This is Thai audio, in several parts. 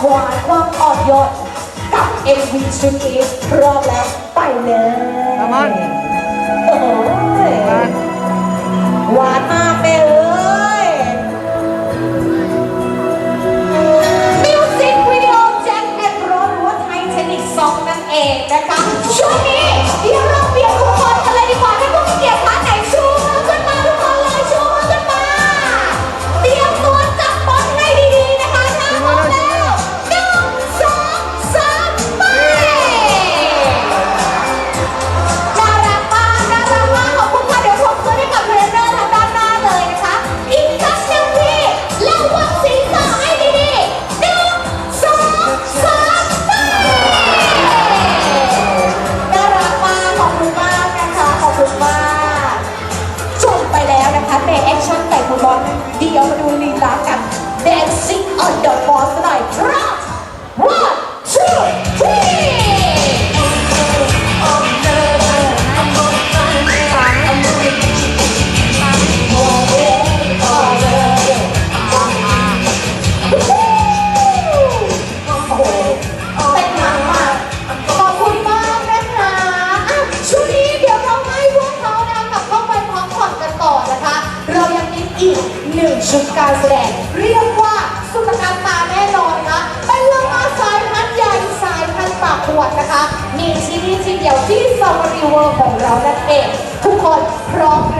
ควาความอ่อนโยนกับ MV ชุดนี้พร้อมแล้วไปเลย Come on โอ้ยหวานมากเลยเอ้ย มิวสิกวิดีโอแจ็คแอนด์โรสหรือว่าไทเทนิกซองนั่นเองนะคะ เดี๋ ชุดการแสดงเรียกว่าสุดการตาแน่นอนนะเป็นเรื่องมาสายพันธุ์ใหญ่สายพันธุ์ปากขวดนะคะ มีที่นี่ที่เดียวที่ซามารีเวิร์ของเรานั่นเองทุกคนพร้อมหรื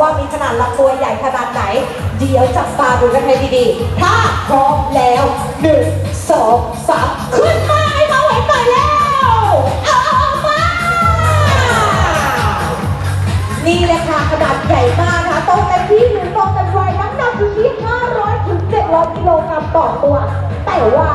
ว่ามีขนาดลำตัวใหญ่ขนาดไหน เดี๋ยวจับตาดูกันให้ดีๆ ถ้าพร้อมแล้วหนึ่งสองสามขึ้นมาให้เขาเห็นหน่อยแล้วเอามานี่แหละค่ะขนาดใหญ่มากนะคะโตเต็มที่หรือโตเต็มวัยน้ำหนักอยู่ที่500ถึง700กิโลกรัมต่อตัว แต่ว่า